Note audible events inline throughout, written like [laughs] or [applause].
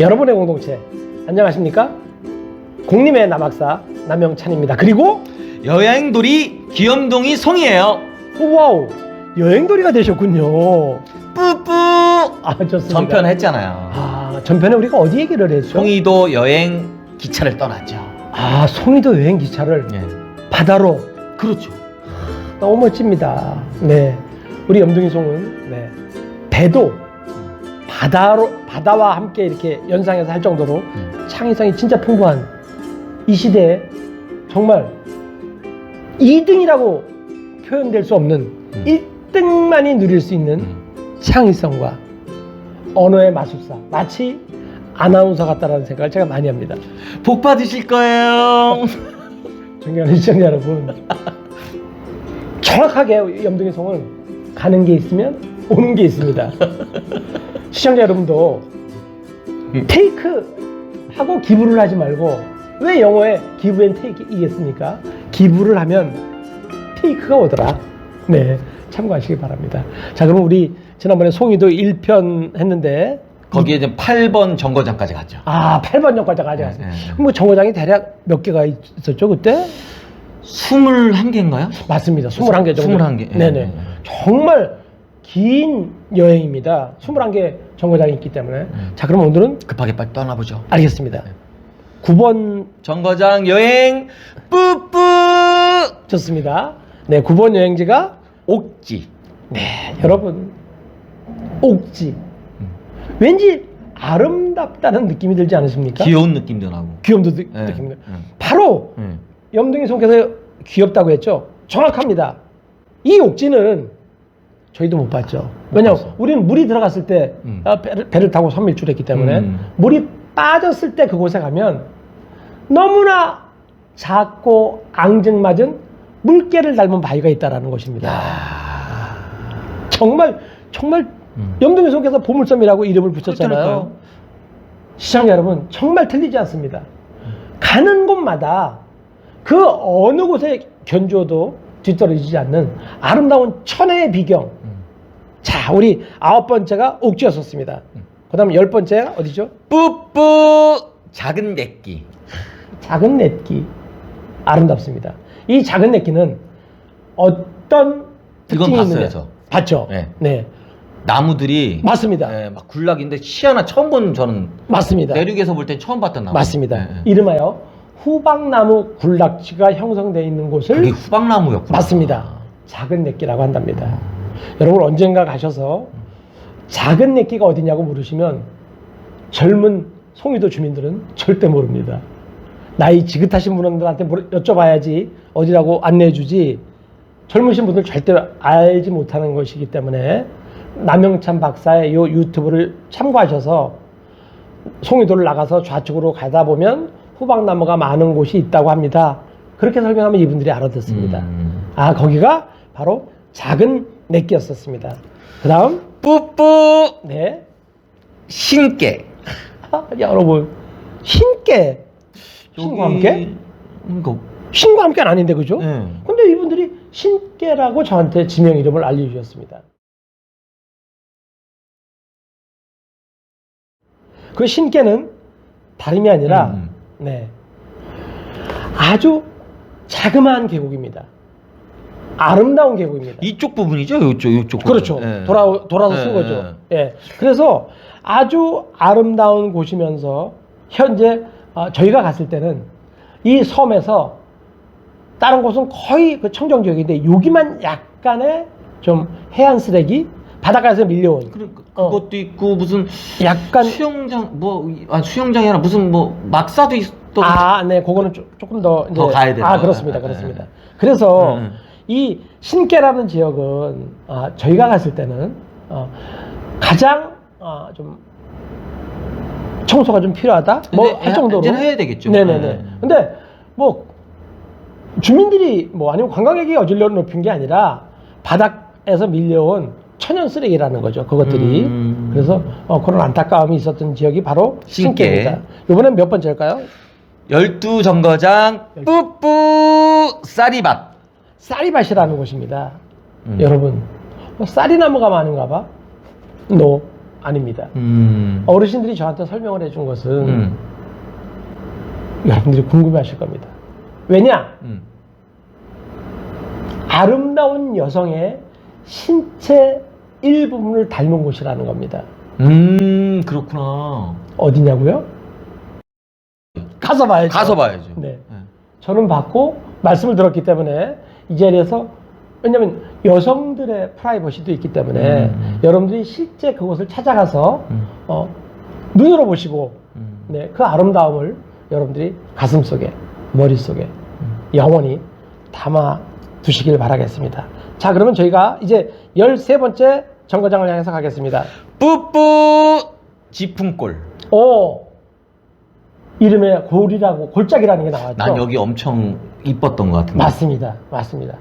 여러분의 공동체 안녕하십니까? 공림의 남학사 남영찬입니다. 그리고 여행돌이 귀염둥이 송이에요. 와우 여행돌이가 되셨군요. 뿌뿌. 아 좋습니다. 전편 했잖아요. 아 전편에 우리가 어디 얘기를 했죠? 송이도 여행 기차를 떠났죠. 아 송이도 여행 기차를 예. 바다로 그렇죠. 너무 멋집니다. 네 우리 염둥이 송은 네 배도 바다로 바다와 함께 이렇게 연상해서 할 정도로 음. 창의성이 진짜 풍부한 이 시대에 정말 2등이라고 표현될 수 없는 음. 1등만이 누릴 수 있는 음. 창의성과 언어의 마술사 마치 아나운서 같다라는 생각을 제가 많이 합니다. 복 받으실 거예요. [laughs] 존경하는 시청자 여러분 정확하게 염둥이 성은 가는 게 있으면 오는 게 있습니다. [laughs] 시청자 여러분도 테이크 하고 기부를 하지 말고 왜 영어에 기부 앤 테이크이겠습니까? 기부를 하면 테이크가 오더라. 네, 참고하시기 바랍니다. 자, 그럼 우리 지난번에 송이도 1편 했는데 거기에 이제 8번 정거장까지 갔죠. 아, 8번 역까지 가져갔어요. 네, 네. 뭐 정거장이 대략 몇 개가 있었죠, 그때? 21개인가요? 맞습니다. 21개 정도. 21개. 예, 네네. 예. 정말 긴 여행입니다. 21개 정거장이 있기 때문에. 음. 자, 그럼 오늘은 급하게 빨리 떠나보죠. 알겠습니다. 9번 정거장 여행 뿌뿌 좋습니다. 네, 9번 여행지가 옥지. 네, 여러분 옥지. 음. 왠지 아름답다는 느낌이 들지 않으십니까? 귀여운 느낌도 나고. 귀염도 느, 예, 느낌이. 예. 바로 예. 염둥이 손께서 귀엽다고 했죠. 정확합니다. 이 옥지는 저희도 못 봤죠. 왜냐면 봤어요. 우리는 물이 들어갔을 때 음. 아, 배를, 배를 타고 선밀출했기 때문에 음. 물이 빠졌을 때 그곳에 가면 너무나 작고 앙증맞은 물개를 닮은 바위가 있다라는 것입니다. 야. 정말 정말 음. 염둥이 손께서 보물섬이라고 이름을 붙였잖아요. 그렇다니까요. 시청자 여러분 정말 틀리지 않습니다. 가는 곳마다 그 어느 곳에 견주어도 뒤떨어지지 않는 아름다운 천혜의 비경. 음. 자, 우리 아홉 번째가 옥지였었습니다. 음. 그다음 열 번째가 어디죠? 뿌뿌 작은 객기. 작은 넷기. 아름답습니다. 이 작은 넷기는 어떤 특징이 봤어요? 저. 봤죠. 네. 네, 나무들이 맞습니다. 예, 막 굴락인데 시야나 처음 본 저는 맞습니다. 내륙에서 볼때 처음 봤던 나무. 맞습니다. 예, 예. 이름하여 후방나무 굴락지가 형성되어 있는 곳을 그게 후방나무였구나. 맞습니다. 작은 넷기라고 한답니다. 여러분 언젠가 가셔서 작은 넷기가 어디냐고 물으시면 젊은 송이도 주민들은 절대 모릅니다. 나이 지긋하신 분들한테 여쭤봐야지 어디라고 안내해 주지 젊으신 분들 절대 알지 못하는 것이기 때문에 남영찬 박사의 이 유튜브를 참고하셔서 송이도를 나가서 좌측으로 가다 보면 후방나무가 많은 곳이 있다고 합니다. 그렇게 설명하면 이분들이 알아듣습니다. 음. 아 거기가 바로 작은 내끼였었습니다. 그 다음 뿌뿌 네 신께. 아, 여러분 신께 신과 함께 음, 그, 신과 함께는 아닌데 그죠? 예. 근데 이분들이 신께라고 저한테 지명 이름을 알려주셨습니다. 그 신께는 다름이 아니라 음, 네 아주 자그마한 계곡입니다. 아름다운 계곡입니다. 이쪽 부분이죠, 이쪽, 이쪽. 부분. 그렇죠. 예. 돌아 돌아서 쓴 예, 거죠. 예. 그래서 아주 아름다운 곳이면서 현재 어, 저희가 갔을 때는 이 섬에서 다른 곳은 거의 그 청정 지역인데 여기만 약간의 좀 해안 쓰레기 바닷가에서 밀려온 그, 그, 어. 그것도 있고 무슨 약간 수영장 뭐 아, 수영장이 아니라 무슨 뭐 막사도 있던 아, 네, 그거는 조- 조금 더, 더 가야 되는 아. 그렇습니다, 네, 그렇습니다. 네. 그래서 음, 음. 이 신께라는 지역은 아, 저희가 갔을 때는 어, 가장 어, 좀 청소가 좀 필요하다. 뭐 할 정도로. 이제는 해야 되겠죠. 네네네. 네. 근데 뭐 주민들이 뭐 아니면 관광객이 어질러 높인 게 아니라 바닥에서 밀려온 천연 쓰레기라는 거죠. 그것들이. 음. 그래서 어, 그런 안타까움이 있었던 지역이 바로 신께. 신께입니다. 이번엔 몇 번째일까요? 열두 정거장 뿌뿌 쌀이밭. 쌀이밭이라는 곳입니다. 음. 여러분, 뭐 쌀이 나무가 많은가 봐? 노. 아닙니다. 음. 어르신들이 저한테 설명을 해준 것은 음. 여러분들이 궁금해하실 겁니다. 왜냐? 음. 아름다운 여성의 신체 일부분을 닮은 곳이라는 겁니다. 음, 그렇구나. 어디냐고요? 가서 봐야죠. 가서 봐야죠. 네. 네. 저는 봤고 말씀을 들었기 때문에 이 자리에서 왜냐하면 여성들의 프라이버시도 있기 때문에 음. 여러분들이 실제 그곳을 찾아가서 음. 어, 눈으로 보시고 음. 네, 그 아름다움을 여러분들이 가슴 속에 머릿 속에 음. 영원히 담아 두시길 바라겠습니다. 자, 그러면 저희가 이제 13번째 정거장을 향해서 가겠습니다. 뿌뿌 지풍골. 오! 이름에 골이라고 골짜기라는 게 나왔죠. 난 여기 엄청 이뻤던 것 같은데. 맞습니다. 맞습니다.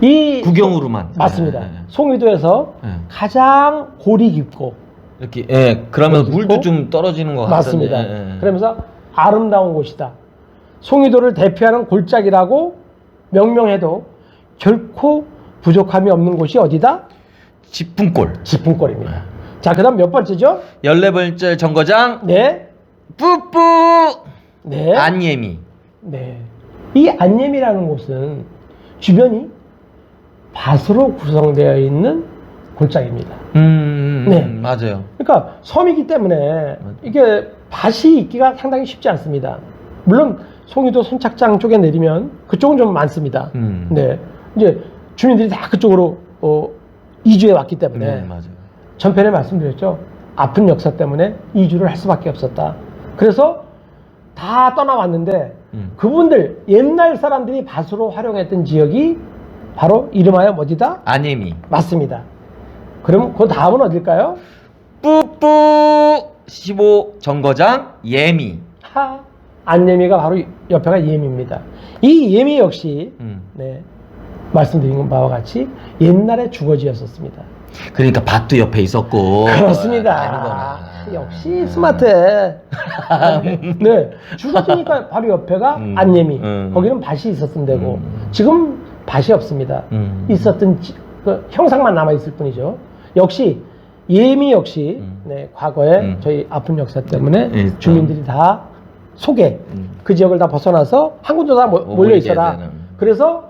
이 구경으로만. 맞습니다. 네, 네, 네. 송위도에서 네. 가장 골이 깊고 이렇게 예, 그러면 물도 좀 떨어지는 것 같은데. 맞습니다. 예, 예. 그러면서 아름다운 곳이다. 송위도를 대표하는 골짜기라고 명명해도 결코 부족함이 없는 곳이 어디다? 지풍골. 지풍골입니다. 자, 그다음 몇 번째죠? 14번째 정거장 네, 뿌뿌 네, 안예미. 네. 이 안예미라는 곳은 주변이 밭으로 구성되어 있는 골짜기입니다. 음, 네. 맞아요. 그러니까 섬이기 때문에 이게 밭이 있기가 상당히 쉽지 않습니다. 물론 송이도 선착장 쪽에 내리면 그쪽은 좀 많습니다. 음. 네, 이제 주민들이 다 그쪽으로 어, 이주해 왔기 때문에 네, 맞아요. 전편에 말씀드렸죠. 아픈 역사 때문에 이주를 할 수밖에 없었다. 그래서 다 떠나왔는데 음. 그분들 옛날 사람들이 밭으로 활용했던 지역이 바로 이름하여 어디다? 안예미. 맞습니다. 그럼 그 다음은 어딜까요? 뿌뿌 15 정거장 예미. 하 안예미가 바로 옆에가 예미입니다. 이 예미 역시 음. 네, 말씀드린 바와 같이 옛날에 주거지였었습니다. 그러니까 밭도 옆에 있었고. 그렇습니다. 아니구나. 역시 스마트해. [laughs] 네, 주거지니까 바로 옆에가 음, 안예미. 음. 거기는 밭이 있었던 데고 음. 지금 밭이 없습니다. 음. 있었던 지- 그 형상만 남아 있을 뿐이죠. 역시 예미 역시 음. 네, 과거에 음. 저희 아픈 역사 때문에 예, 주민들이 다 속에 음. 그 지역을 다 벗어나서 한 군데 다 모- 어, 몰려 있어라. 되는. 그래서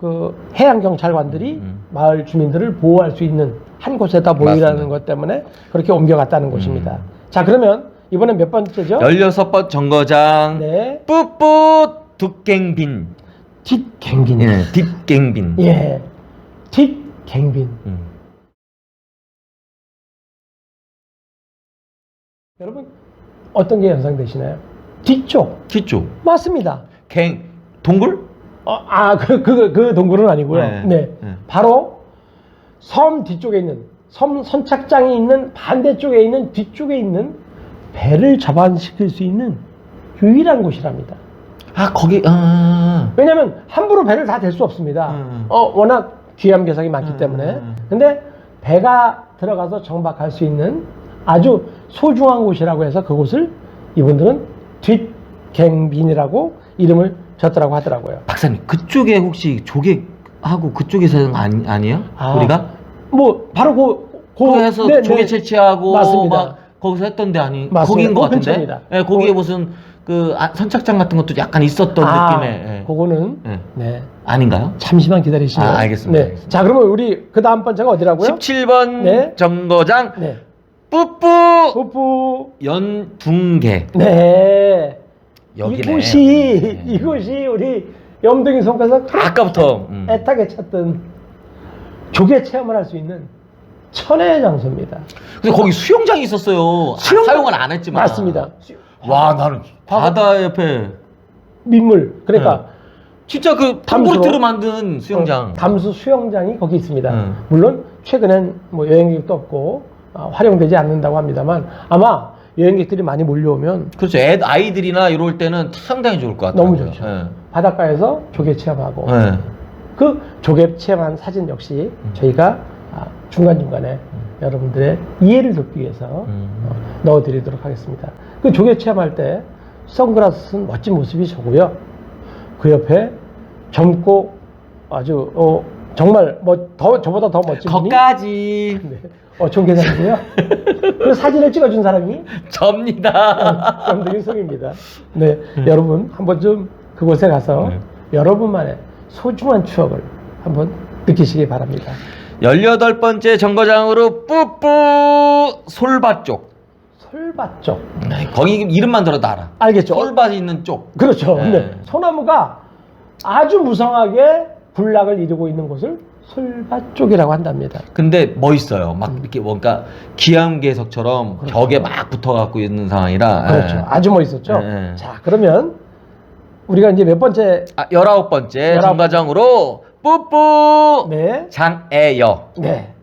그 해양 경찰관들이 음. 마을 주민들을 보호할 수 있는 한 곳에다 모이라는. 것 때문에 그렇게 옮겨갔다는 곳입니다. 음. 자 그러면 이번엔 몇 번째죠? 16번 정거장 네, 뿌뿌 뒷갱빈. 뒷갱빈. 예, 뒷갱빈. 예, 뒷갱빈. 음. 여러분 어떤 게 연상되시나요? 뒤쪽 뒤쪽. 맞습니다. 갱 동굴? 어, 아 그 그 그 동굴은 아니고요. 네. 네. 네. 바로 섬 뒤쪽에 있는 섬 선착장이 있는 반대쪽에 있는 뒤쪽에 있는 배를 접안시킬 수 있는 유일한 곳이랍니다. 아 거기 아. 왜냐하면 함부로 배를 다 댈 수 없습니다. 음. 어, 워낙 귀한 개성이 많기 음, 때문에. 음. 근데 배가 들어가서 정박할 수 있는 아주 소중한 곳이라고 해서 그곳을 이분들은 뒷갱빈이라고 이름을 졌더라고 하더라고요. 박사님 그쪽에 혹시 조개 하고 그쪽에서 아니 아니에요? 아, 우리가 뭐 바로 그, 그 거기에서 네, 조개 네. 채취하고 맞습니다. 막 거기서 했던 데 아니 맞습니다. 거기인 것그 같은데. 근처입니다. 예, 거기에 거- 무슨 그 아, 선착장 같은 것도 약간 있었던 아, 느낌의. 예. 그거는 예. 네. 아닌가요? 잠시만 기다리시면. 아, 알겠습니다. 네. 자, 그러면 우리 그 다음 번째가 어디라고요? 17번 네. 정거장 네. 뿌뿌 뽀뽀. 연둥개 네. 여기네. 이곳이 네. 이곳이 우리 염둥이 손가서 아까부터 음. 애타게 찾던 조개 체험을 할 수 있는 천혜의 장소입니다. 근데 거기 수영장이 있었어요. 수영장- 아, 사용은 안 했지만. 맞습니다. 와 나는 바다 옆에 민물 그러니까 진짜 그 담수로. 콘크리트로 만든 수영장. 어, 담수 수영장이 거기 있습니다. 음. 물론 최근엔 뭐 여행객도 없고 어, 활용되지 않는다고 합니다만 아마 여행객들이 많이 몰려오면 그렇죠. 애, 아이들이나 이럴 때는 상당히 좋을 것 같아요. 너무 좋죠. 바닷가에서 조개 체험하고 예. 예. 그 조개 체험한 사진 역시 저희가 아, 중간중간에 여러분들의 이해를 돕기 위해서 음. 어, 넣어드리도록 하겠습니다. 그 조개 체험할 때 선글라스 쓴 멋진 모습이 저고요. 그 옆에 젊고 아주 어, 정말 뭐 더 저보다 더 멋진 분이 거까지. 네, 어, 총계장이고요. 그 사진을 찍어준 사람이 접니다. 염둥이 송입니다. 네, 여러분 한번 좀 그곳에 가서 네. 여러분만의 소중한 추억을 한번 느끼시기 바랍니다. 18번째 정거장으로 뿌뿌 솔밭 쪽. 솔밭 쪽 거기 이름만 들어도 알아. 알겠죠? 솔밭이 있는 쪽. 그렇죠. 네. 근데 소나무가 아주 무성하게 군락을 이루고 있는 곳을 솔밭 쪽이라고 한답니다. 근데 멋있어요. 막 음. 이렇게 뭔가 기암괴석처럼 그렇죠. 벽에 막 붙어갖고 있는 상황이라. 그렇죠. 예. 아주 멋있었죠. 네. 자, 그러면 우리가 이제 몇 번째 아, 열아홉 번째 정거장으로 뿌뿌 네. 장애여. 네.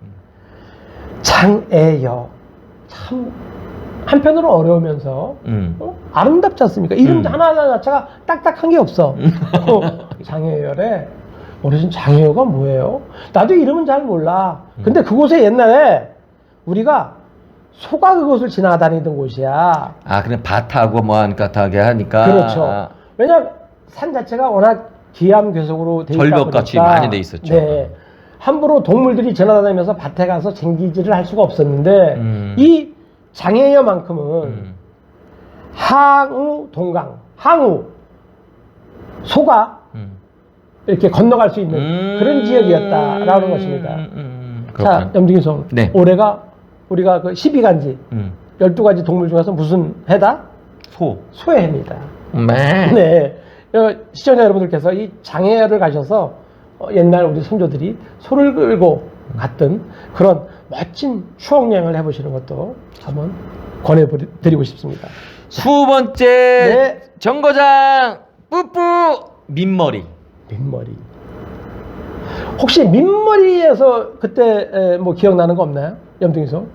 장애여. 참 한편으로 어려우면서 음. 어? 아름답지 않습니까? 이름 음. 하나하나 자체가 딱딱한 게 없어. 어, 장애열에 어르신 장애여가 뭐예요? 나도 이름은 잘 몰라. 음. 근데 그곳에 옛날에 우리가 소가 그곳을 지나다니던 곳이야. 아, 그냥 밭하고 뭐 다게 하니까. 그렇죠. 아, 왜냐 산 자체가 워낙 기암 괴석으로 돼 있다 절벽같이 보니까 많이 돼 있었죠. 네. 함부로 동물들이 지나다니면서 밭에 가서 쟁기질을 할 수가 없었는데 음. 이 장애여만큼은 음. 항우 동강 항우 소가 음. 이렇게 건너갈 수 있는 음. 그런 지역이었다라는 것입니다. 음, 음, 자, 그렇구나. 염둥이 송. 네. 올해가 우리가 그 12간지 음. 12가지 동물 중에서 무슨 해다? 소. 소의 해입니다. 네. 네. 어, 시청자 여러분들께서 이 장애를 가셔서 어, 옛날 우리 선조들이 소를 끌고 갔던 그런 멋진 추억 여행을 해보시는 것도 한번 권해드리고 싶습니다. 수 번째 네. 정거장 뿌뿌 민머리. 민머리. 혹시 민머리에서 그때 에, 뭐 기억나는 거 없나요? 염둥이소?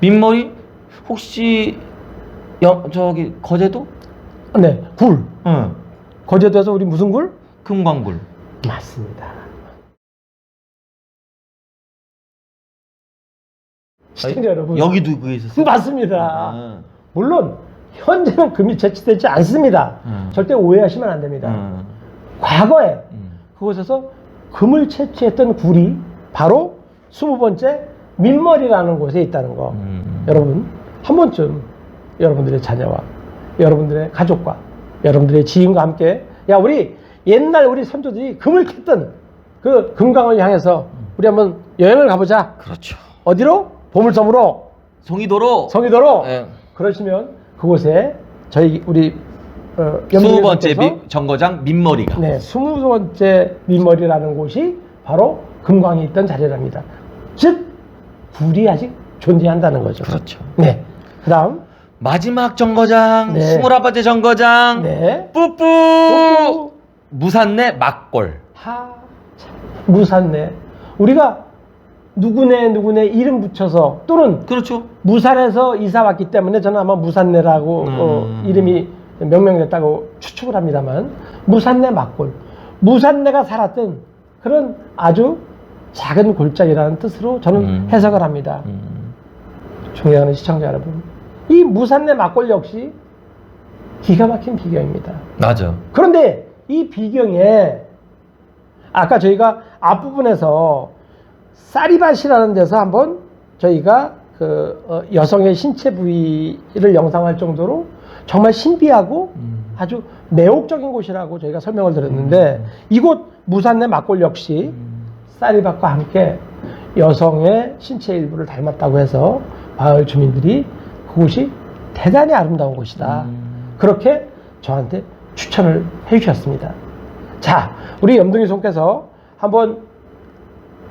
민머리 혹시 여, 저기 거제도? 네, 굴. 응. 거제도에서 우리 무슨 굴? 금광굴. 맞습니다. 시청자 여러분. 여기도 그게 있었어요. 맞습니다. 아. 물론 현재는 금이 채취되지 않습니다. 음. 절대 오해하시면 안 됩니다. 음. 과거에 음. 그곳에서 금을 채취했던 굴이 바로 20번째 민머리라는 곳에 있다는 거. 음. 여러분, 한 번쯤 여러분들의 자녀와 여러분들의 가족과 여러분들의 지인과 함께 야, 우리 옛날 우리 선조들이 금을 캤던 그 금강을 향해서 우리 한번 여행을 가보자. 그렇죠. 어디로? 보물섬으로, 송이도로. 성이도로. 예. 그러시면 그곳에 저희 우리 어, 스무 번째 미- 정거장 민머리가. 네, 스무 번째 민머리라는 곳이 바로 금광이 있던 자리랍니다. 즉 굴이 아직 존재한다는 거죠. 그렇죠. 네. 그다음 마지막 정거장 네. 스물한 번째 정거장 네. 뿌뿌 무산내 막골. 하 참, 무산네. 우리가 누구네 누구네 이름 붙여서 또는 그렇죠. 무산에서 이사 왔기 때문에 저는 아마 무산네라고 음. 어, 이름이 명명됐다고 추측을 합니다만 무산네 막골 무산네가 살았던 그런 아주 작은 골짜기라는 뜻으로 저는 음. 해석을 합니다. 음. 존경하는 시청자 여러분, 이 무산네 막골 역시 기가 막힌 비경입니다. 맞아. 그런데 이 비경에 아까 저희가 앞부분에서 쌀이밭이라는 데서 한번 저희가 그 어, 여성의 신체 부위를 영상할 정도로 정말 신비하고 음. 아주 매혹적인 곳이라고 저희가 설명을 드렸는데 이곳 무산내 막골 역시 음. 쌀이밭과 함께 여성의 신체 일부를 닮았다고 해서 마을 주민들이 그곳이 대단히 아름다운 곳이다. 음. 그렇게 저한테 추천을 해주셨습니다. 자, 우리 염둥이 손께서 한번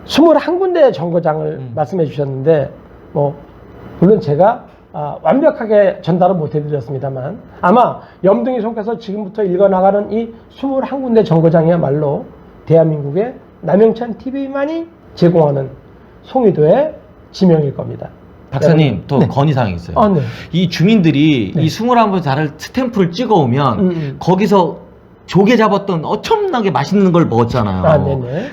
21군데의 정거장을 음. 말씀해 주셨는데, 뭐, 물론 제가 아, 완벽하게 전달은 못 해드렸습니다만, 아마 염둥이 손께서 지금부터 읽어나가는 이 21군데 정거장이야말로 대한민국의 남영찬 TV만이 제공하는 송이도의 지명일 겁니다. 박사님 또 네. 건의사항이 있어요. 아, 네. 이 주민들이 네. 이 스물한 번 달을 스탬프를 찍어 오면 음, 음. 거기서 조개 잡았던 엄청나게 맛있는 걸 먹었잖아요. 아.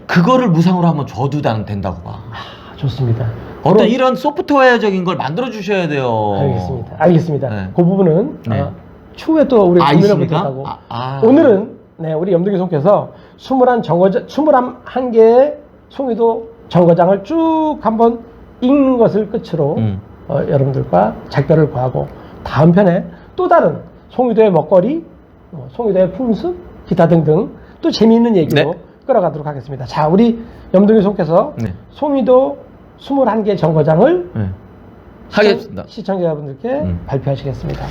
그거를 무상으로 한번 줘도 된다고 봐. 아, 좋습니다. 어떤 그럼- 이런 소프트웨어적인 걸 만들어 주셔야 돼요. 알겠습니다. 알겠습니다. 네. 그 부분은 네. 어, 추후에 또 우리 아, 있습니까? 보겠다고. 아, 아. 오늘은 네, 우리 염둥이 송께서 21 정거장, 21개의 송이도 정거장을 쭉 한번 읽는 것을 끝으로 음. 어, 여러분들과 작별을 구하고 다음 편에 또 다른 송유도의 먹거리, 어, 송유도의 풍습, 기타 등등 또 재미있는 얘기로 네. 끌어가도록 하겠습니다. 자, 우리 염동희 송께서 네. 송유도 21개 정거장을 네. 하겠습니다. 시청자 여러분들께 음. 발표하시겠습니다.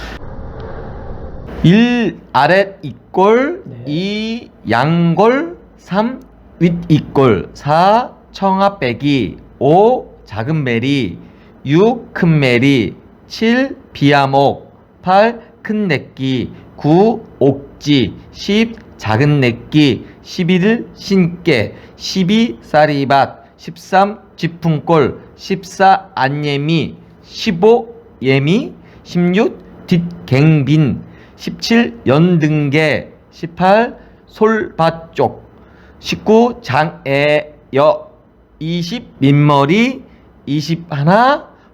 1 아랫 이꼴 네. 2 양골 3 윗 이꼴 4 청아 빼기 5 작은 메리 6 큰 메리 7 비아목 8큰 내끼 9 옥지 10 작은 내끼 11 신께 12 쌀이밭 13 쥐풍골 14 안예미 15 예미 16 뒷갱빈 17 연등계 18 솔밭쪽 19 장애여 20 민머리 21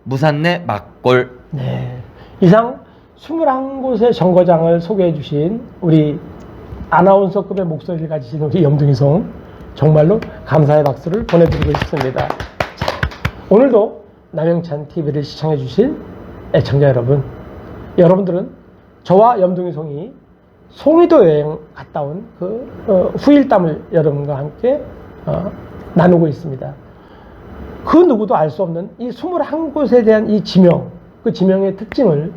무산내 막골 네. 이상 21곳의 정거장을 소개해 주신 우리 아나운서급의 목소리를 가지신 우리 염둥이송 정말로 감사의 박수를 보내드리고 싶습니다. 자, 오늘도 남영찬 TV를 시청해 주신 애청자 여러분, 여러분들은 저와 염둥이송이 송이도 여행 갔다 온그 후일담을 여러분과 함께 어, 나누고 있습니다. 그 누구도 알 수 없는 이 21곳에 대한 이 지명, 그 지명의 특징을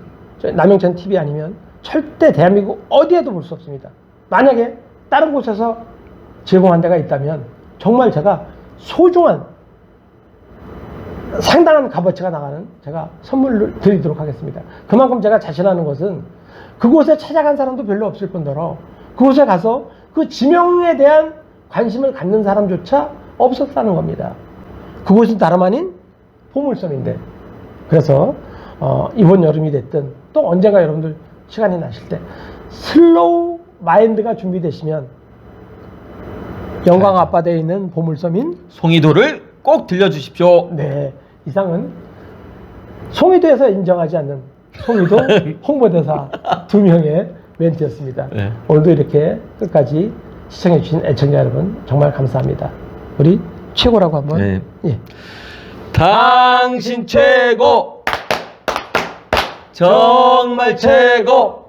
남영천 TV 아니면 절대 대한민국 어디에도 볼 수 없습니다. 만약에 다른 곳에서 제공한 데가 있다면 정말 제가 소중한 상당한 값어치가 나가는 제가 선물을 드리도록 하겠습니다. 그만큼 제가 자신하는 것은 그곳에 찾아간 사람도 별로 없을 뿐더러 그곳에 가서 그 지명에 대한 관심을 갖는 사람조차 없었다는 겁니다. 그곳은 다름 아닌 보물섬인데 그래서 어, 이번 여름이 됐든 또 언젠가 여러분들 시간이 나실 때 슬로우 마인드가 준비되시면 영광 앞바다에 있는 보물섬인 송이도를 꼭 들려주십시오 네 이상은 송이도에서 인정하지 않는 송이도 [laughs] 홍보대사 두 명의 멘트였습니다. 네. 오늘도 이렇게 끝까지 시청해주신 애청자 여러분 정말 감사합니다. 우리 최고라고 한번 네. 예. 당신 최고 정말 최고